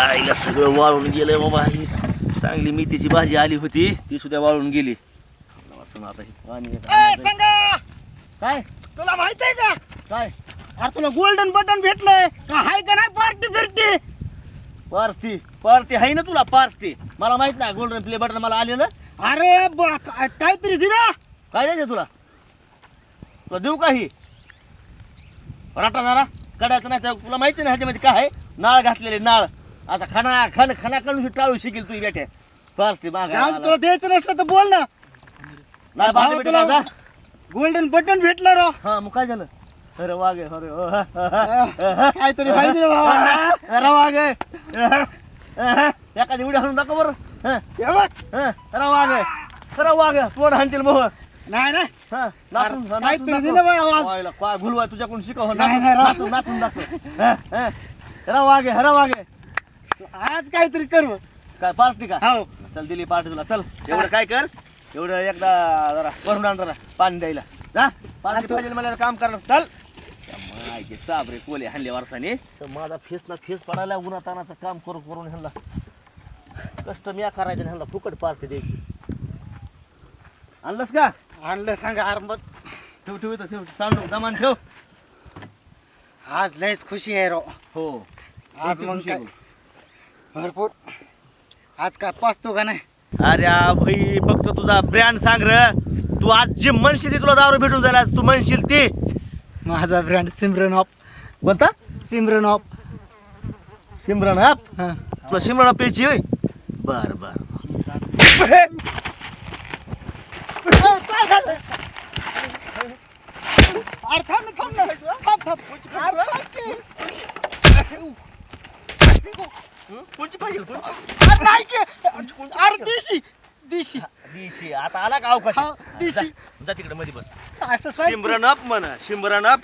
आईला सगळं वाळून गेलंय बाबा ही. चांगली मेथीची भाजी आली होती ती सुद्धा वाळून गेली. आता हे पाणी काय? तुला माहीत आहे का? काय? अरे तुला गोल्डन बटन भेटलंय. का हाय का नाही पार्टी फिरती? पार्टी पार्टी आहे ना तुला पार्टी मला माहीत नाही गोल्डन प्ले बटन मला आले ना अरे ब- का- काहीतरी दे ना. काय द्यायचं तुला? तुला देऊ काही राटा जरा. कडायचं नाही तर तुला माहिती नाही ह्याच्यामध्ये काय आहे? नाळ घातलेले नाळ. आता खाना खान खाना काढून टाळू शिकेल तू बेटे पार्टी मागा तुला द्यायचं नसलं तर बोल ना भावा, तुला-. गोल्डन बटन भेटलं राव हा मग काय झालं अरे वागे अरे ओ, हा, हा, हा. काहीतरी पाहिजे रे बाबा अरे वागे एखादी उडी हाणून दाखव बरं हा, हे बघ. हा. अरे वागे अरे वागे तोंड हाणतील भाऊ नाही नाही हा, नाचून- अरे, नाचून काहीतरी दाखव. दे ना बाई आवाज. वायला, काय घुलवाय तुझ्याकडून शिकव नाही, नाही, राव. नाचून नाचून दाखव हा, हा. अरे वागे अरे वागे आज काहीतरी कर. काय पार्टी का? हो. चल दिली पार्टी तुला. चल एवढं काय कर? एवढं एकदा जरा भरून आण जरा पाणी द्यायला. जा पाणी पाहिजे मला काम करणार चल. माहिती चाबरे कोले हल्ले वारसाने. तर माझा फेस ना फेस पडायला उन्हा तानाचं काम करून करून ह्यांना कष्ट मी करायचं ह्यांना फुकट पार्टी द्यायची. आणलंस का? आणलं सांगा मग ठेव ठेव इथं ठेव. सांडू दमान ठेव. आज लयच खुशी आहे राव. हो. आज मग काय भरपूर. आज काय पाचतो का नाही? अरे आ भाई फक्त तुझा ब्रँड सांग र. तू आज जे म्हणशील ते तुला दारू भेटून जाईल आज. तू म्हणशील ते. माझा ब्रँड सिमरन ऑफ. कोणता? सिमरन ऑफ. सिमरन आप हा. तुला शिमला प्यायची होय? बर बर. काय झालं अरे थांब ना थांब ना. थांब थांब. अरे थांब. की. कोणची पाहिजे कोणची अरे नाही की. अरे देशी देशी दिशी आता आला का अवकाश दिशी. जा- जा तिकडे मध्ये बस असं सांग. शिमरन अप म्हण शिमरन अप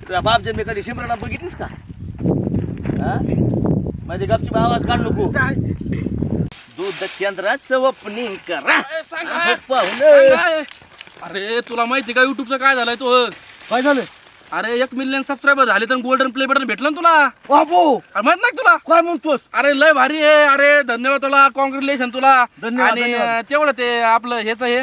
तुझ्या बाप जन्मी कधी शिमरन अप बघितलीस का हा? मध्ये गपची आवाज काढ नको. दूध केंद्राचं ओपनिंग करा अरे सांगा. पाहुणे. काय? अरे तुला माहिती का युट्यूबचं काय झालंय तो काय झालं अरे एक मिलियन सबस्क्रायबर झाले तर गोल्डन प्ले बटन भेटलं ना तुला? बाबू! अरे माहीत नाही का तुला? काय म्हणतोस? अरे लय भारी आहे. अरे धन्यवाद तुला. कॉंग्रॅच्युलेशन तुला. धन्यवाद, आणि धन्यवाद. तेवढं ते आपलं हेच हे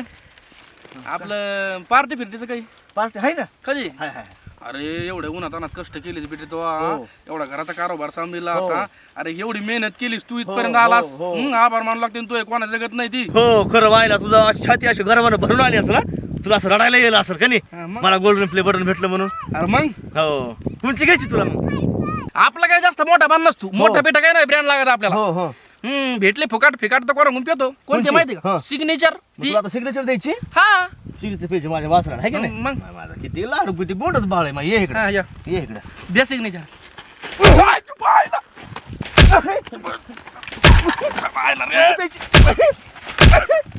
आपलं पार्टी फिरतीचं काही? पार्टी आहे ना? कधी? हाय हाय. अरे एवढे उन्हात अनात कष्ट केलीस बेटे तो हो. एवढा घराचा कारोबार सांभाळला हो. असा. अरे एवढी मेहनत केलीस तू इथपर्यंत हो, आलास. हो. हं, आभार मानू लागते तू कोणा जगत नाही ती. हो खरं व्हायला तुझा छाती अशी गरमानं भरून आली असं ना तुला असं रडायला येईल असं का नाही? मग? मला गोल्डन प्ले बटन भेटलं म्हणून. अरे मग? हो. कोणची घ्यायची तुला मग? आपला काय जास्त मोठा बांध नसतो. मोठा पेटा काय नाही ब्रँड लागत आपल्याला. हो हो. हम्म भेटले फुकाट फिकाट तर कोणा पितो? कोणते कोणची? माहिती हा. का? सिग्नेचर मग तुला आता सिग्नेचर द्यायची? हा. सिग्नेचर पेज माझ्या वासरा आहे का नाही? मग माझा किती लाडू किती बोंडच बाळ आहे मग ये इकडे. हा, या. ये इकडे. द्या सिग्नेचर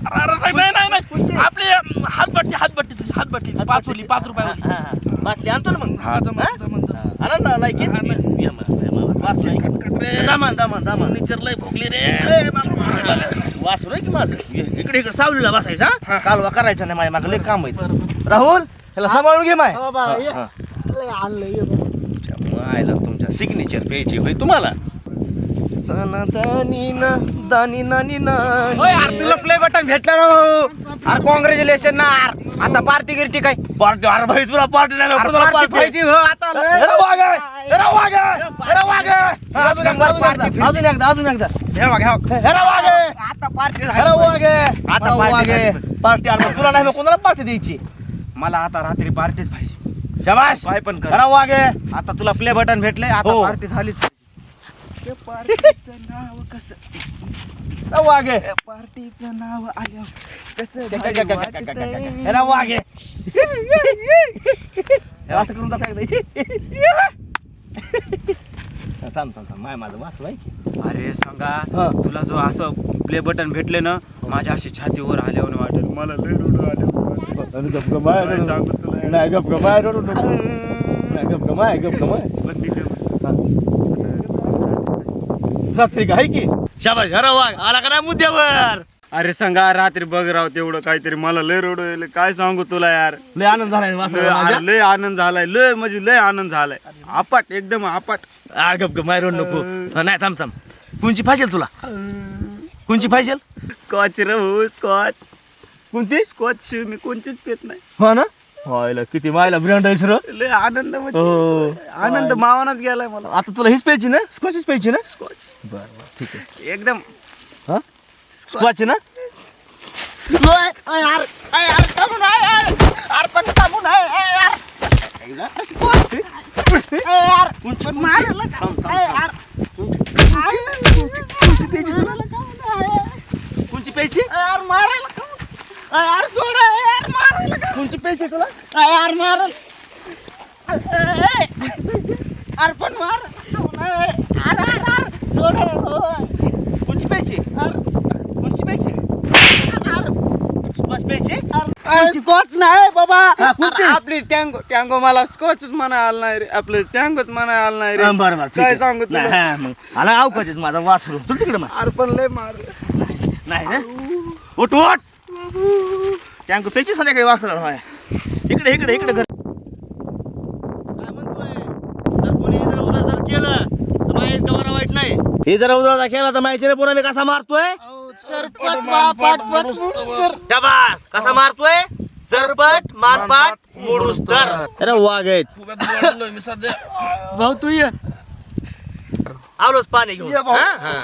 नाही नाही नाही आपली हातबट्टी हातबट्टी तुझी हातबट्टी पाच ओली पाच रुपयावली. बाटली आणतो ना मग. हा जमन जमन जमन. आणा ना लाईक हा, ना. ये मला, ये मला. वासरू आहे. कट रे. दामान दामान दामान. सिग्नेचर लय भोगली रे. ए, बाबा. वासरू आहे की माझं? इकडे इकडे सावलीला बसायचा हा. कालवा करायचा नाही माझ्या मागं लय काम आहे. राहुल ह्याला सांभाळून घे माय. हो मायला तुमच्या सिग्नेचर प्यायची होय तुम्हाला? दाना दानी ना दानी नानी ना होय अरे तुला प्ले बटन भेटलं ना भाऊ. अरे कॉंग्रॅच्युलेशन ना अरे आता पार्टी गिरटी काय? पार्टी अरे भाई तुला पार्टी नाही अरे तुला पार्टी पाहिजे हो आता. हेरा वागे हेरा वागे हेरा वागे हा, अजून एकदा अजून एकदा अजून एकदा अजून एकदा हे हे बघ. हेरा वागे आता पार्टी हेरा वागे आता वागे झाली. पार्टी अरे तुला नाही मग कोणाला पार्टी द्यायची? मला आता रात्री पार्टीच पाहिजे. शाबाश काय पण कर. हेरा वागे आता तुला प्ले बटन भेटले आता हो. पार्टी झालीच हेरा वागे पार्टीचं नाव आलं कसं हेरा वागे हे असं करून. थांब थांब थांब माय माझं आहे की अरे सांगा हा. तुला जो असं प्ले बटन भेटले ना माझ्या अशी छातीवर आल्यावर वाटेल मला लय रडू आलं गप गमाय काय सांगू तुला? नाही गप गमाय रडू गप गमाय गप गमाय रात्री का आहे की? शाबाश हरा वाघ आला का नाही मुद्द्यावर? अरे सांगा रात्री बघ राव तेवढं काहीतरी. मला लय रडू काय सांगू तुला यार? लय आनंद झालाय लय अरे लय आनंद झालाय. लय म्हणजे लय आनंद झालाय. आपाट एकदम आपाट. आ गप गप माय रडू नको. हा, नाही थांब थांब. कोणची पाहिजे तुला? कोणची पाहिजे स्कॉच रे हो स्कॉच कोणती? स्कॉच शिव मी कोणचीच पेत नाही. हो ना? व्हायला किती मायला ब्रँड आहे सर लय आनंद म्हणजे. हो. आनंद मावानाच गेलाय मला. आता तुला हीच प्यायची ना? स्कॉचच प्यायची ना? स्कॉच बरं बरं ठीक आहे. एकदम. हा? स्कॉच ना? कोणची प्यायची कोणची प्यायची तुला? कोणची प्यायची कोणची प्यायची स्कॉच प्यायची स्कॉच नाही बाबा. हा, आपली टँगो टँगो मला स्कॉचच म्हणा आलं नाही रे. आपलं टँगोच म्हणा आलं नाही रे. बरं बरं ठीक काय आहे. सांगू नाही, हा, मग. आला अवकाशात माझा वासरू. चल तिकडे मग. अरे पण लय मारलं. नाही ना उठ उठ. टँक प्यायची संध्याकाळी वासरा होय. इकडे इकडे इकडे घर. काय म्हणतोय? जर कोणी जर उदर जर केलं तर माहीत वाईट नाही. हे जर उदर केला तर माहिती नाही पुन्हा मी कसा मारतोय? डबास कसा मारतोय? चरपट मारपाट मोडूस तर. अरे वाघ आहेत. मी सध्या. भाऊ तू ये. आलोच पाणी घेऊन. हा? हा.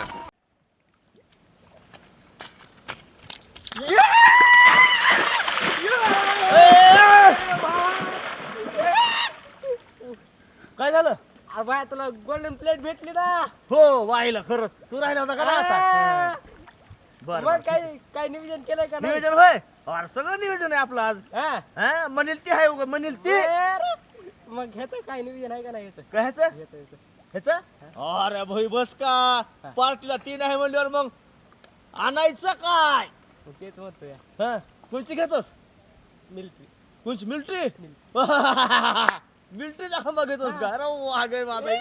काय झालं? बाय तुला गोल्डन प्लेट भेटली ना. हो वाहिला खरंच. तू राहिला होता का ना आता? बर मग काय काय नियोजन केलंय का नाही? नियोजन होय. अरे सगळं नियोजन आहे आपलं आज. हा? हा म्हणेल ती आहे उगा, म्हणेल ती. अरे, मग घेतं काय नियोजन आहे का नाही ह्याचं? घेतं. ह्याचं? अरे भाई बस का? पार्टीला तीन आहे म्हणल्यावर मग आणायचं काय? मग तेच म्हणतोय. हा कोणची घेतोस? मिल्ट्री. कोणची मिलिटरी? मिलिटरीचा खांबा घेतोस का? अरे वाघ आहे माझा.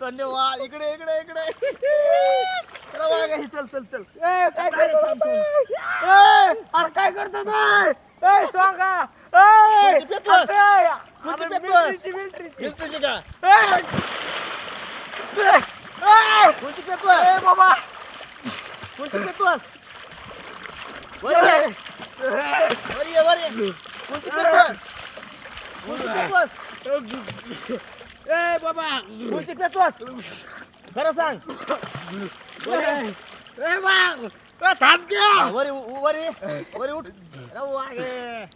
धन्यवाद. इकडे इकडे इकडे. अरे वाघ आहे चल चल. चल काय करतो अरे काय करतो ए पेतोस? पेतोस? मिलिटरीची का? कोणची पेतोस बाबा. कोणची पेतोस वर ये वर ये वर ये कोणची पेतोस कोणची पेतोस ए बाबा कोणची पेतोस खरं सांग वर ये. ए बाग ए, थांब की. हा, वर ये, उ- वर ये वर ये, उठ अरे वागे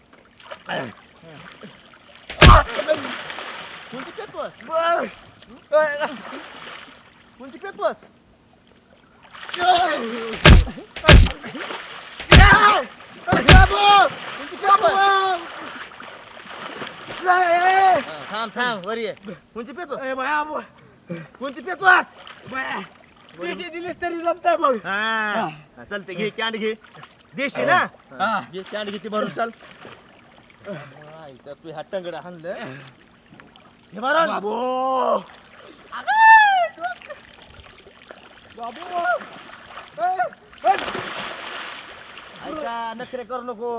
कोणची पेतोस कोणची पेतोस कोणची पेतोस हा, थांब थांब वर ये कोणची पेतोस ए बाया, कोणची पेतोस बाया. पैसे दिलेस तरी जमतंय मग हा चलते घे कॅन्ड घे. देशी ना? हा. घे कॅन्ड घे ती भरून चाल. आईचा तू हा टंगडा हाणलं. हे भरून बाबू. ऐका नखरे करू नको.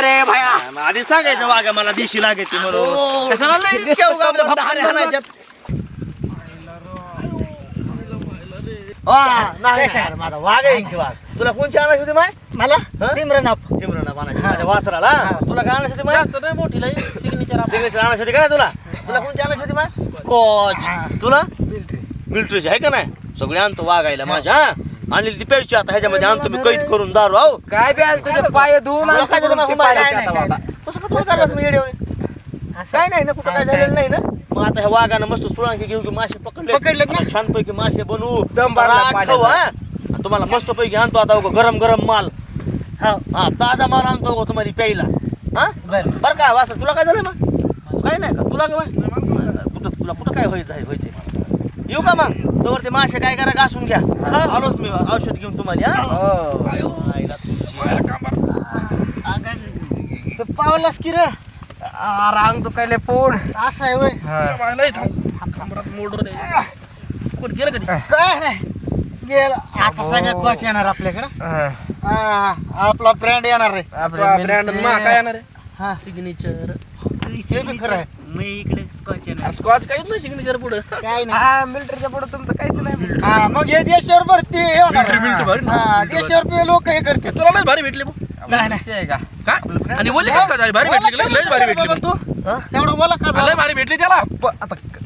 रे. भाया. आधी सांगायचं वागा मला देशी लागायची म्हणून. कशाला लय इतक्या उगा आपल्या फपकाऱ्या हाणायच्यात? वा, नाही सांगणार माझा वाघ आहे की वाघ. तुला कोणची आणायची होती माय? मला? हं? सिमरन अप चिमरण माझ्या वासराला? तुला काय आणायची होती माय? जास्त नाही मोठी लई सिग्नेचर सिग्नेचर आणायची होती का नाही तुला? तुला कोणची आणायची होती माय? स्कॉच तुला? मिलिटरीची आहे का नाही? सगळे आणतो वागायला माझ्या. हा? आणली ती प्यायची आता ह्याच्यामध्ये आणतो मी कैद करून दारू आहो काय प्याल तुझे पाय धुवून झालं आणतो काय नाही, बाबा. कसं का तुला करायचं मी? काय नाही ना कुठं काय झालेलं नाही. ना. मग आता ह्या वाघानं मस्त सुळांकी घेऊन घेऊन मासे पकडले. पकडलेत ना? छान पैकी मासे बनवू. दम भरला राख. खाऊ, हा? आणि तुम्हाला मस्त पैकी आणतो आता उगा गरम गरम माल. हा. हा ताजा माल आणतो उगा तुम्हाला प्यायला. हा? बर. बरं काय वासर तुला काय झालं मग? काय नाही का? तुला काय कुठं तुला कुठं काय व्हायचं आहे व्हायचे येऊ का मग? तोवर ते मासे काय करा घासून घ्या. आलोच मी औषध घेऊन तुम्हाला हा? हो. आईला तुमची. तू पावलास की रे? आ, रांग दुखायले पोण असं आहे वय कोण गेलं कधी? काय नाही. गेलं. आता सगळ्यात बस येणार आपल्याकडं. हा, आपला ब्रँड येणार रे ब्रँड काय येणार हा. सिग्नेचर हे बी खरं आहे. मी इकडे स्कॉच स्कॉच काहीच नाही सिग्नेचर पुढे. काय नाही. हा मिलिटरीच्या पुढे तुमचं काहीच नाही हा मग हे देशावर भरती हे होणार. मिलिटरी- मिलिटरी भारी ना. हा, देशावर लोक हे करतात. तुला लयच भारी भेटली भाऊ. नाही नाही. का? काय? आणि बोलले कसं काय भारी भेटली की लय- लयच भारी भेटली मग. तू. तेवढं बोला का लय झालं? भारी भेटली त्याला. प- आता क-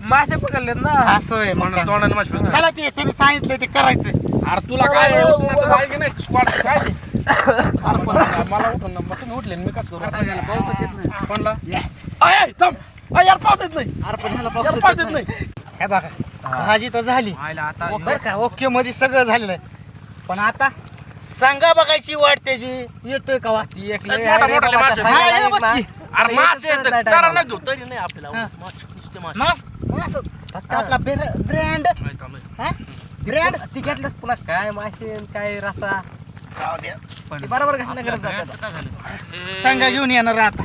मासे पकडलेत ना. असं आहे म्हणून तोंडाने भेटली. चला ते त्यांनी सांगितलं ते करायचं. अरे तुला काय आहे की नाही? स्क्वॉट काय ते? अरे पण मला उठून ना, मग तुम्ही उठले मी कसं करू कोणला अय, अय, थांब अय, यार पावत येत नाही यार पावत येत नाही हे बघा भाजी तर झाली आयला आता बरं का ओके मध्ये सगळं झालेलं आहे पण आता सांगा बघायची वाट त्याची येतोय का वा ती एक मोठाले मासे. हा, हे बघ की. अरे मासे तारा नाही घेऊ तरी नाही आपल्याला हा. मासे, नुसते मासे. मास मास फक्त आपला ब्रँड ब्रँड ती घेतलं पुन्हा काय मासे काय रसा बरोबर घालणं गरज सांगा घेऊन येणार आता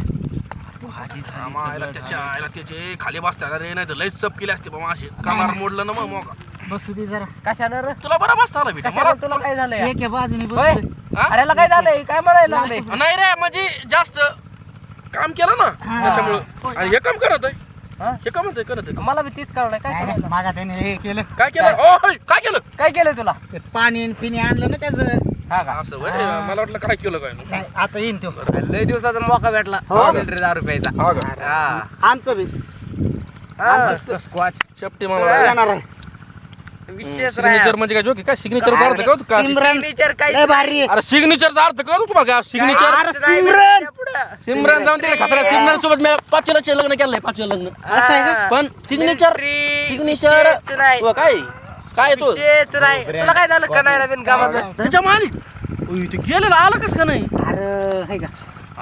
आम्हाला त्याच्या. आईला त्याचे खाली बसता रे नाही तर लयच सप केले असते बाबा असे. कमार मोडलं ना मग मग. बसू दे जरा. कशानं रे? तुला बरा बसता आला मला तुला काय झालंय? एक बाजूने होय? हा? अरे याला काय झालंय? काय म्हणायला लागले नाही रे म्हणजे जास्त काम केलं ना हा. त्याच्यामुळं. आणि हे काम करत आहे. हा? काम आहे करत आहे. मला बी तीच कळलं काय करायला? मागा त्याने हे केलं. काय केलं? ओ होय, काय केलं? काय केलंय तुला? ते पाणी आणि पिणी आणलं ना त्याचं. हा का? असं वय मला वाटलं काय केलं काय नाही, आता येईन तो. लय दिवसाचा मोका भेटला. हो. मिलिटरी दहा रुपयाचा. हा का? हा. आमचं बी. हा. स्क्वॉच शेपटी मला येणार आहे. विशेष सिग्नेचर म्हणजे काय जोक काय सिग्नेचरचा अर्थ काय का? सिमरन. लय भारी. आहे. अरे सिग्नेचरचा अर्थ कळतो तुम्हाला का? सिग्नेचर अरे सिमरन. सिमरन जाऊन तिकडे खात्रा सिमरन सोबत मी पाचव्याचे लग्न केलंय पाचव्या लग्न. असं आहे का? पण सिग्नेचर सिग्नेचर काय? काय तो? तुला काय झालं कणायला बिन कामाचं त्याच्या मालिक ओय, ते गेलेला आला कस का नाही? अरे हाय का?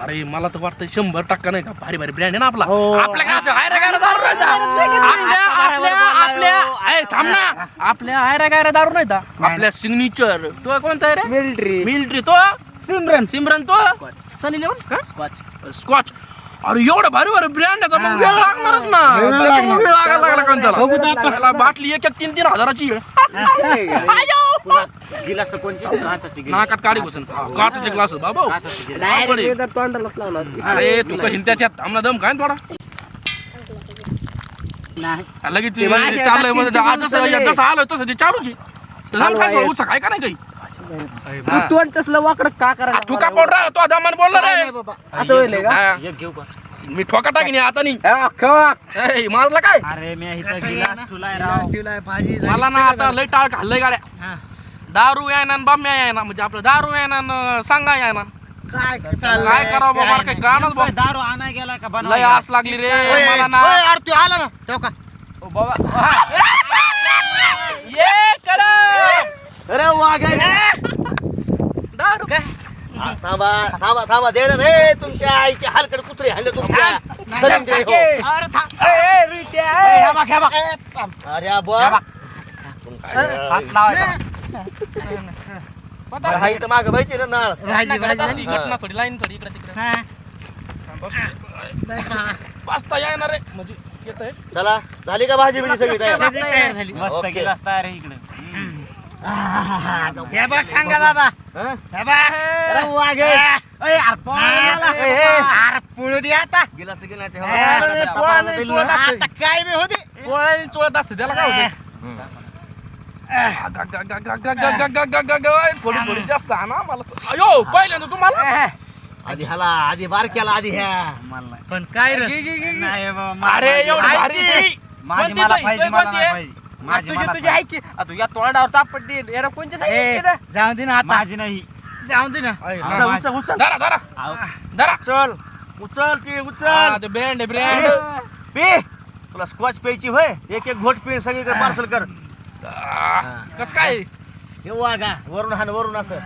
अरे मला तर वाटतं शंभर टक्का नाही का भारी भारी ब्रँड आहे ना आपला. हो. आपल्या काय असं हायरा गायरा दारू नाही का? आपल्या आपल्या आपल्या थांब ना. आपल्या हायरा गायरा दारू नाही का आपल्या सिग्नेचर तो कोणता आहे रे? मिलिटरी मिलिटरी तो? सिमरन. सिमरन तो? सनी लेवन का? स्कॉच स्कॉच अरे एवढं भारी भारी ब्रँड आहे मग वेळ लागणारच ना. वेळ त्याच्यामुळे वेळ लागायला लागला का बघू तर त्याला. त्याला बाटली एक एक तीन तीन हजाराची गिलास कोणची? काचाची नाकात काढी बसून. काचचे ग्लास बाबा. तोंडालाच लावणार अरे तू कशी त्याच्यात आमला दम काय थोडा. नाही. लगेच ते माझ्या चाललंयमध्ये तसं ते चालूच आहे. तर काय करू उचक आहे का नाही काही? तू तोंड तसलं वाकड का करायला तू का तो दमान बोलला काय रे नाही बाबा असं होईल का हा. एक घेऊ का मी ठोका टाकीन आता नाही हा. ए, मारला काय अरे मी इथं कसं आहे गिलास ना? तुला गिलास ठेवलाय, भाजी झाली, मला ना आता. लय टाळ खाल्लंय गाड्या हा. दारू यायना आणि बाम्या यायना म्हणजे आपलं दारू यायना आणि सांगा यायना काय चाललंय? काय करावं बाबा काय काही नाही. गाणंच बा दारू आणाय गेला का लय आस लागली रे ओय, मला ना ओय, अरे तू आला ना तेव्हा का ये कळलं. अरे वाघ दारू थांबा थांबा थांबा दे ना रे तुमच्या आईचे हलकड कुत्रे हल्ले तुमच्या धरून दे, हो. अरे थांब. ए, ह्या बघ, ह्या बघ. ए, थांब. अरे बुवा. ह्या बघ. हात लावायचा पता- हा इथं मागं माहिती ना नाळ घटना असती, थोडी लाईन थोडी इकडे तिकडे हा. बस. बाबा. येणार रे म्हणजे येत आहे चला झाली का भाजी बिजी सगळी तयार मस्त ओके. तयार आहे इकडे हे बघ सांगा बाबा हे बघ वाघ काय बी होती चोळत असते त्याला काय होते थोडी थोडी जास्त आधी ह्याला आधी आधी ह्या मला पण काय रे अरे पाहिजे माझी तुझी मला तुझी पाहिजे. आहे की आ, तुझ्या तोंडावर तापट देईल याला कोणच्या ए, सांगितलं जाऊ दे ना आता. माझी नाही. जाऊ दे ना. उचल उचल उचल. धरा धरा. धरा. उचल उचल ती उचल. ते ब्रँड ब्रँड पी. तुला स्कॉच प्यायची होय? एक एक घोट पी सगळीकडे पार्सल कर. कस काय? हे वागा वरून हान वरून असं.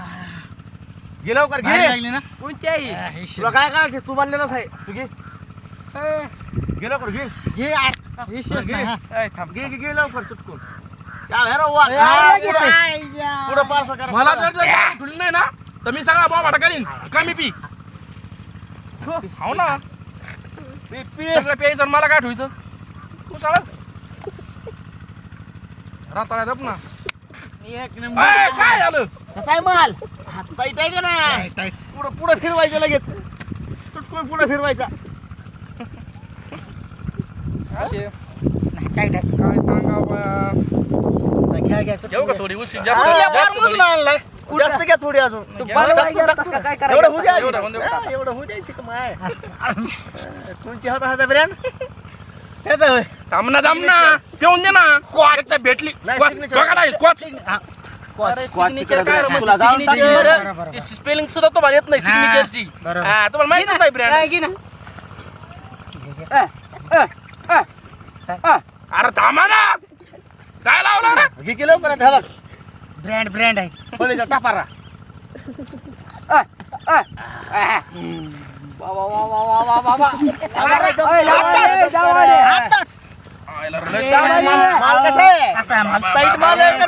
लवकर भारी घे लागली ना? कोणची आई? तुला काय करायचं तू बांधलेलाच आहे. तू घे. घे लवकर घे. घे. हे शेष घे. नाही, हा. लवकर चुटकून. या हे रे वा. हा, पुढं- पार्सल करा. मला जर ठुली नाही ना तर मी सगळा बॉम्बाटा करीन कमी पी. हो. ना. पी पी. सगळं प्यायचं आणि मला काय ठेवायचं? तू सगळं राताळा रप ना. एक काय झालं? कसा आहे माल? टाईट आहे का ना टाईट, टाईट. पुढं पुढं फिरवायचं लगेच. चुटकून पुढं फिरवायचा. असे काय काय काय सांगा घेऊ का थोडी? जास्त थोडी आणलाय. जास्त घ्या थोडी अजून. घ्या. एवढं होऊ द्या एवढं होऊ द्या. हा, एवढं होऊ द्यायची का माय? तुमची होता होता ब्रँड त्याचा होय. थांब ना थांब ना पिऊन दे ना. एकदा भेटली. नाही, स्कॉच. signature. बघा नाही स्कॉच अरे स्कॉच सिग्नेचर तिकडे काय बघा. रे, तुला जाऊन signature, सांगितलं. बरोबर, बरोबर. ती स्पेलिंग सुद्धा तुम्हाला येत नाही हा, सिग्नेचरची बरोबर. हा तुम्हाला माहितीच नाही ब्रँड. घे ना. अरे थांबा ना. काय लावला रे? घे किलो परत हा बघ ब्रँड ब्रँड आहे. फळीचा टापारा.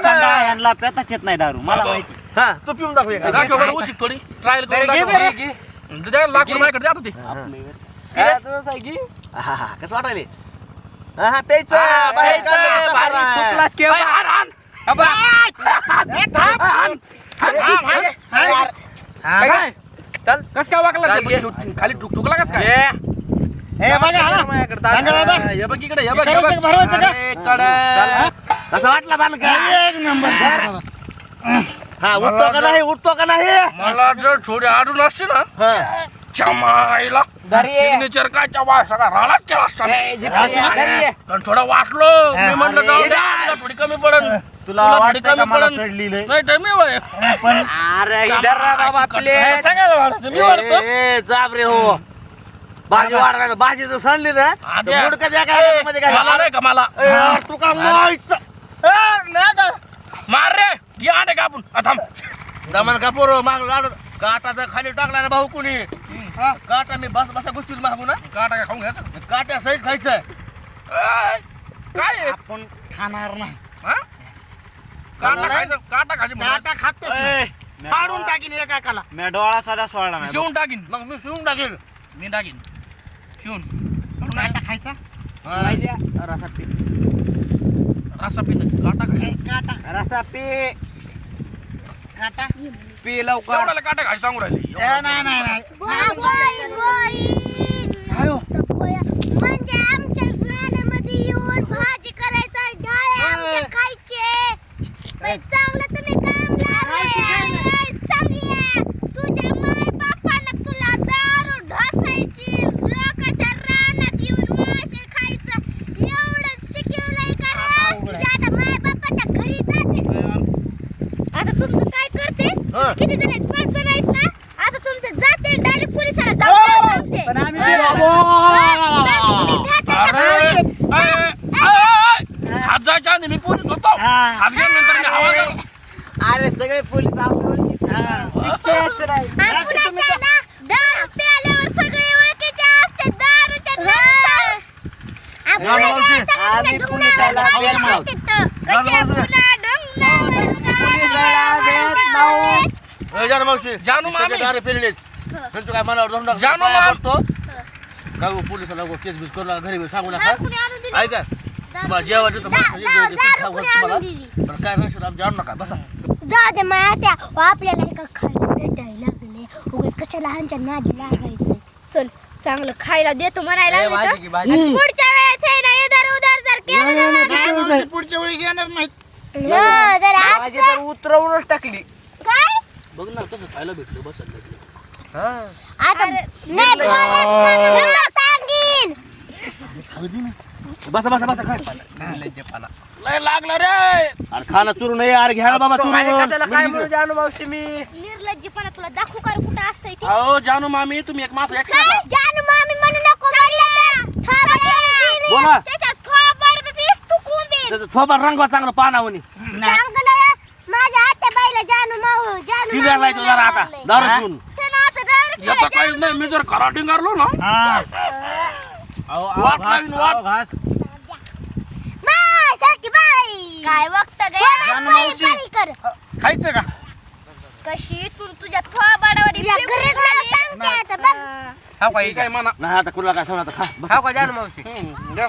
का? यांना पेताच येत नाही दारू. मला माहिती हा तू पिऊन दाखव एखादी. दाखव बरं उशी थोडी. ट्रायल बरं, करून घे दाखव. बरं. घे. दे लाख रुपये माझ्याकडे द्या आता ते हा, कसं वाटायले? हा हा प्यायचं बाहेर. हा. कस काय चल? घे. ठुक- खाली ठुक ठुकला कस काय ये. हे बघा हा. माझ्याकडे सांगा ताट. दादा. हे बघ इकडे हे बघ हे करायचं बघ का, भरवायचं का? अरे, कडे. चल. कसं वाटलं बाल का एक नंबर हा उठतो का नाही उठतो का नाही मला जर थोडी आडून असते ना हा. चमाईला सिग्नेचर काय चमा सगळा राडाच केला असता? मी. पण थोडा वाचलो. मी म्हणलं जाऊ द्या तुला थोडी कमी पडन. तुला थोडी वाटतंय का कमी मला पडन? चढली लय? नाही तर मी वय. पण अरे इधर रा बाबा सांगायला वाढायचं मी वाढतो. जाब रे हो. भाजी वाढणार भाजी जर सांडली ना. तर मुडकं द्या. काय मध्ये काय मला नाही का मला? ए, तू का मायचं? ए, नाही का? मार रे. घे आणे का आपण आ, थांब. दमन का पोरं माग लाडत काटाचा खाली टाकला ना भाऊ कुणी? हा, काटा मी बस बसा गोष्टी मागू ना काटा काय खाऊन घ्यायचं? काट्या सहित खायचं ए, काय आहे? आपण खाणार नाही. हा? काटा खायचं काटा खायचं. काटा खातच नाही. काढून टाकीन एका एकाला मी डोळा साधा सोडला नाही. शिवून टाकीन. मग मी शिवून टाकेल. मी टाकीन. शिवून. काटा खायचा? रसा पिन काटा खाय काटा. रसा पे काटा? पे लवकर. एवढ्याला काटा खायचं सांगू राहिले. ए, नाही नाही नाही. म्हणजे आमच्या येऊन भाजी करायचा ढाळे आमचे खायचे. चांगलं तुम्ही काम लावलंय. चांगल्या. तुझ्या माय बापानं तुला दारू ढोसायची लोकांच्या रानात येऊन मासे खायचं एवढं शिकवलंय का रे? तुझ्या आता माय बापाच्या घरी जाते आता तुमचं काय करते हं. किती जण आहेत? पाच जण आहेत ना आता तुमचं जाते डायरेक्ट पोलिसाला जाऊन सांगते पण आम्ही हं. तुम्ही भेटायचं अरे पाहिजे. ए, ए, ए, हात जायच्या आधी मी पोलीस होतो हा. हात गेल्यानंतर मी हवा जाऊ. अरे सगळे पोलीस आणि पुण्याच्याला दारू प्यायल्यावर सगळे ओळखीचे असते दारूच्या नंतर. आणि पुण्याच्या सगळ्यांच्या ढुंगणावर गाडी मारतात. कशा पुन्हा ढुंगणावर गाडी मारतात. जाणू मावशी. जानू मामी. दारू पेरलेच पण तू काय मनावर जाऊन टाक. जानू माम. पडतो. का गो पोलिसाला गो केस बीस करू नका घरी बी सांगू नका. कुणी आणून दिली? ऐका तुम्हाला जेव्हा देतो दा- माणसं दा- येऊ दे, ते दारू खाऊ कुणी घालतो आणून तुम्हाला. दिली? पण काय नसेल आमच्या आणू नका बसा. जाऊ दे माया हो, आपल्याला एका खायला भेटायला लागले. उगाच कशाला ह्यांच्या नादी लागायचं? चल चांगलं खायला देतो म्हणायला लागले तर. आणि पुढच्या वेळेस आहे ना इधर उधर जर केलं ना नाही, मागं, मावशी, पुढच्या वेळी येणार नाही हं, जर असं. उतरवूनच टाकली. काय बघ ना कसं खायला भेटलं बस आता नाही बोललास का? ना, मला सांगीन. बसा बसा बसा काय लय लागलं रे. अरे खाना चुरू नये अरे घ्या ना बाबा चुरू निर्लज्जीपणा तुला दाखवू का रे कुठं असतंय ते? अहो जानू मामी तुम्ही एक मास एक काय जानू मामी म्हणू नको म्हणलं तर. थोबाड बोला. त्याच्यात थोबाड दिस तू कुंबे त्याचं थोबा रंगवा चांगलं पानावनी चांगलं माझ्या आत्या बाईला जानू जानू किती लागलाय तो जरा आता? दारू? पिऊन. काहीच नाही मी जर कराटे मारलो ना हा. वाट लावीन वाट. काय वक्त जानू मावशी. कर. खायचं का? कशी तू? तुझ्या थोबाडावर सांगते आता? बघ. हा. काय काय म्हणा. नाही आता कुणाला काय सांगू आता खा बसा. हम्म, द्या.